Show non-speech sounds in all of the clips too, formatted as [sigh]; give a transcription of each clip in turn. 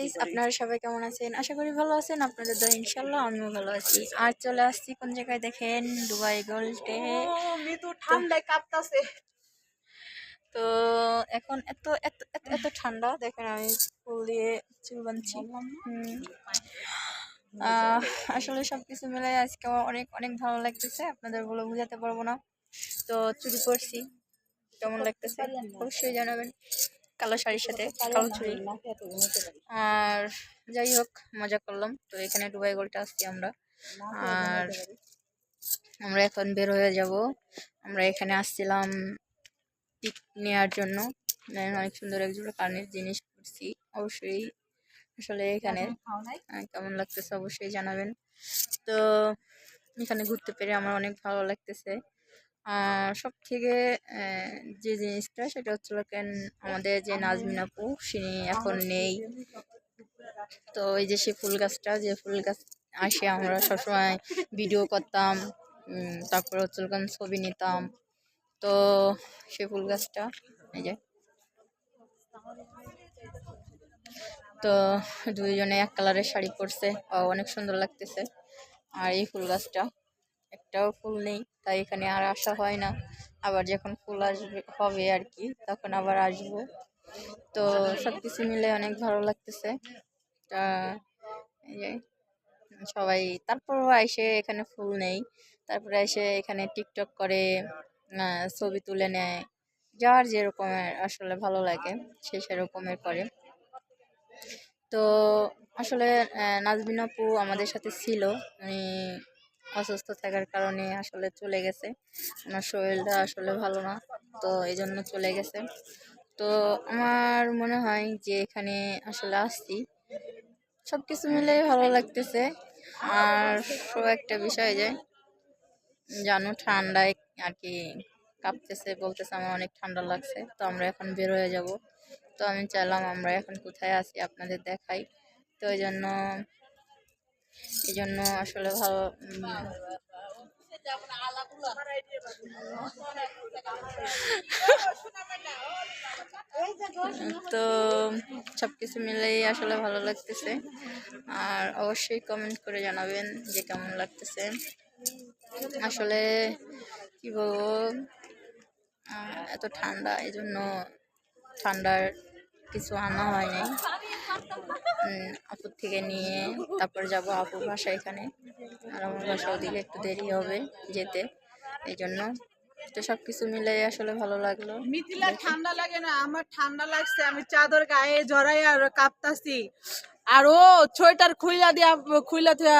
Guys আপনারা সবাই কেমন আছেন? আশা করি ভালো আছেন আপনাদের দয়া ইনশাল্লাহ আমিও ভালো আছি। আর চলে আসছি কোন জায়গায় দেখেন? দুবাই গোল্ডে ঠান্ডায় কাঁপতাছে। তো এখন এত এত এত ঠান্ডা দেখেন আমি ফুল দিয়ে চুল বানছি আসলে সবকিছু মিলাই আজকে আমার অনেক অনেক ভালো লাগতেছে। আপনাদের বলে বোঝাতে পারব না। তো চুরি করছি। কেমন লাগতেছে? অবশ্যই জানাবেন। কালো শাড়ির সাথে কালো চুড়ি। আর যাই হোক মজা করলাম। তো এখানে দুবাই গোলটা আসছি আমরা। আর আমরা এখন বের হয়ে যাব। আমরা এখানে আসছিলাম পিক নেওয়ার জন্য। অনেক সুন্দর একজোড়া কানের জিনিস করছি অবশ্যই। আসলে এখানে কেমন লাগতেছে অবশ্যই জানাবেন। তো এখানে ঘুরতে পেরে আমার অনেক ভালো লাগতেছে। সব থেকে যে জিনিসটা সেটা হচ্ছিল কেন আমাদের যে নাজমিন আপু তিনি এখন নেই। তো এই যে সে ফুল গাছটা যে ফুল গাছ আসে আমরা সবসময় ভিডিও করতাম তারপর হচ্ছিল কেন ছবি নিতাম। তো সে ফুল গাছটা এই যে। তো দুইজনে এক কালারের শাড়ি পরছে ও অনেক সুন্দর লাগতেছে। আর এই ফুল গাছটা। একটাও ফুল নেই, তাই এখানে আর আসা হয় না। আবার যখন ফুল আসবে, হবে আর কি, তখন আবার আসব। তো সব কিছু মিলে অনেক ভালো লাগতেছে। সবাই তারপরও এসে এখানে ফুল নেই। তারপরে এসে এখানে টিকটক করে ছবি তুলে নেয়। যার যেরকমের আসলে ভালো লাগে, সে সেরকমের করে। তো আসলে নাজবিন আপু আমাদের সাথে ছিল। উনি অসুস্থ থাকার কারণে আসলে চলে গেছে। ওনার শরীরটা আসলে ভালো না, তো এই জন্য চলে গেছে। তো আমার মনে হয় যে এখানে আসলে আসছি। সব কিছু মিলে ভালো লাগতেছে। আর সব একটা বিষয় যে, জানো ঠান্ডায় আর কি কাঁপতেছে, বলতেছে আমার অনেক ঠান্ডা লাগছে, তো আমরা এখন বের হয়ে যাব। তো আমি চাইলাম আমরা এখন কোথায় আছি আপনাদের দেখাই। তো ওই জন্য এই জন্য আসলে ভালো তো সব কিছু মিলেই আসলে ভালো লাগতেছে। আর অবশ্যই কমেন্ট করে জানাবেন যে কেমন লাগতেছে। আসলে কি বলব এত ঠান্ডা এই জন্য ঠান্ডার কিছু আনা হয় নাই। উম, আপুর থেকে নিয়ে তারপর যাব আপুর বাসা এখানে। আর আমার বাসা ওদিকে একটু দেরি হবে যেতে এই জন্য তো সব কিছু মিলে আসলে ভালো লাগল। মিথিলা ঠান্ডা লাগে না আমার ঠান্ডা লাগছে আমি চাদর গায়ে জড়াই আর কাঁপতাছি। আর ও সোয়েটার খুইলা দিয়া খুইলা দিয়া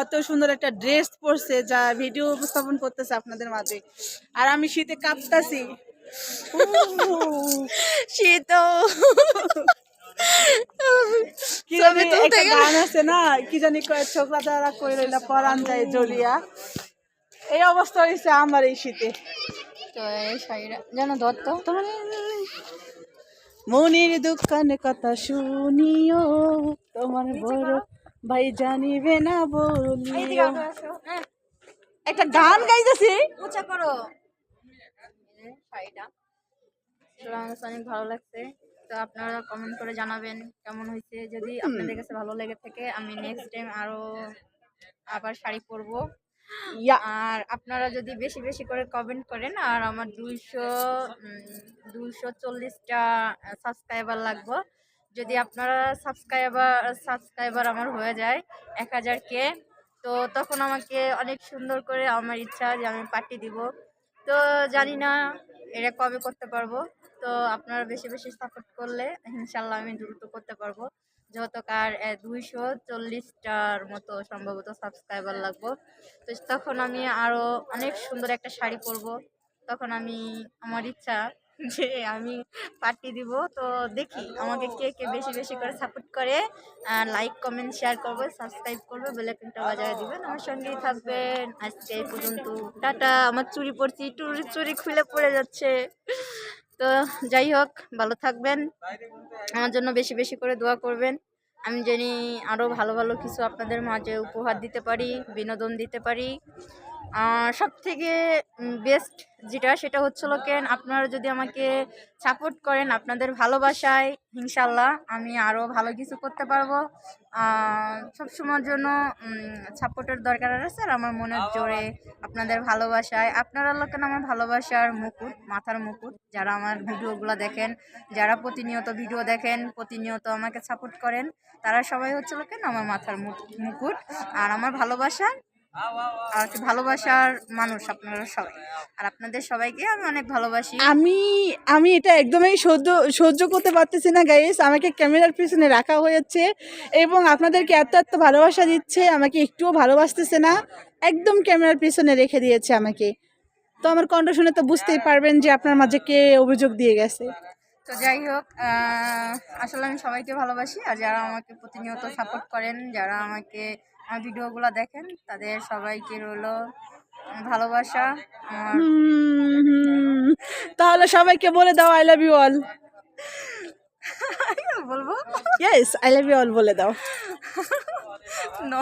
অত সুন্দর একটা ড্রেস পরছে যা ভিডিও উপস্থাপন করতেছে আপনাদের মাঝে। আর আমি শীতে কাঁপতাছি। [laughs] শীত একটা গান আছে না কি জানি ছোকরা কই রইলা পরান যায় এই অবস্থা হয়েছে আমার এই শীতে। তো এই শাড়িটা যেন দত্ত মনির দোকান কথা শুনিও তোমার বড় ভাই জানিবে না বলিও। একটা গান গাইতেছি। উঁচা করো। শাড়িটা। অনেক ভালো লাগছে। তো আপনারা কমেন্ট করে জানাবেন কেমন হয়েছে। যদি আপনাদের কাছে ভালো লেগে থাকে আমি নেক্সট টাইম আরও আবার শাড়ি পরবো। আর আপনারা যদি বেশি বেশি করে কমেন্ট করেন আর আমার দুইশো দুইশো চল্লিশটা সাবস্ক্রাইবার লাগবো। যদি আপনারা সাবস্ক্রাইবার সাবস্ক্রাইবার আমার হয়ে যায় এক হাজার কে তো তখন আমাকে অনেক সুন্দর করে আমার ইচ্ছা যে আমি পার্টি দিব। তো জানি না এটা কবে করতে পারব। তো আপনারা বেশি বেশি সাপোর্ট করলে ইনশাল্লাহ আমি দ্রুত করতে পারব। যেহেতু কার দুইশো চল্লিশটার মতো সম্ভবত সাবস্ক্রাইবার লাগবো। তো তখন আমি আরও অনেক সুন্দর একটা শাড়ি পরবো। তখন আমি, আমার ইচ্ছা যে আমি পার্টি দিব। তো দেখি আমাকে কে কে বেশি বেশি করে সাপোর্ট করে। লাইক কমেন্ট শেয়ার করবে সাবস্ক্রাইব করবে বেলাইকনটা বাজায় দিবেন আমার সঙ্গেই থাকবেন। আজকে এই পর্যন্ত। টাটা, আমার চুরি পড়ছি, চুরি চুরি খুলে পড়ে যাচ্ছে। তো যাই হোক, ভালো থাকবেন। আমার জন্য বেশি বেশি করে দোয়া করবেন। আমি জানি আরও ভালো ভালো কিছু আপনাদের মাঝে উপহার দিতে পারি, বিনোদন দিতে পারি। সব থেকে বেস্ট যেটা সেটা হচ্ছিল কেন আপনারা যদি আমাকে সাপোর্ট করেন আপনাদের ভালোবাসায় ইনশাল্লাহ আমি আরও ভালো কিছু করতে পারব। সব সময়ের জন্য সাপোর্টের দরকার আছে আর আমার মনের জোরে আপনাদের ভালোবাসায়। আপনারা লোকেন আমার ভালোবাসার মুকুট মাথার মুকুট যারা আমার ভিডিওগুলো দেখেন যারা প্রতিনিয়ত ভিডিও দেখেন প্রতিনিয়ত আমাকে সাপোর্ট করেন তারা সবাই হচ্ছে কেন আমার মাথার মুকুট। আর আমার ভালোবাসা আর কি ভালোবাসার মানুষ আপনারা সবাই। আর আপনাদের সবাইকে আমি অনেক ভালোবাসি। আমি আমি এটা একদমই সহ্য সহ্য করতে পারতেছি না গাইস আমাকে ক্যামেরার পিছনে রাখা হয়েছে এবং আপনাদেরকে এত এত ভালোবাসা দিচ্ছে আমাকে একটুও ভালোবাসতেছে না। একদম ক্যামেরার পিছনে রেখে দিয়েছে আমাকে। তো আমার কণ্ঠ শুনে তো বুঝতেই পারবেন যে আপনার মাঝে কে অভিযোগ দিয়ে গেছে। তো যাই হোক আসলে আমি সবাইকে ভালোবাসি। আর যারা আমাকে প্রতিনিয়ত সাপোর্ট করেন যারা আমাকে ভিডিওগুলো দেখেন তাদের সবাইকে রইল ভালোবাসা তাহলে সবাইকে বলে দাও আই লাভ ইউ অল বলব? Yes I love you all বলে দাও। নো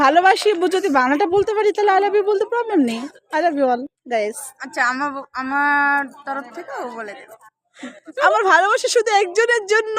ভালোবাসি যদি বাংলাটা বলতে পারি তাহলে আই লাভ ইউ বলতে প্রবলেম নেই। I love you all guys আচ্ছা আমার আমার তরফ থেকেও বলে দেবো। আমার ভালোবাসা শুধু একজনের জন্য।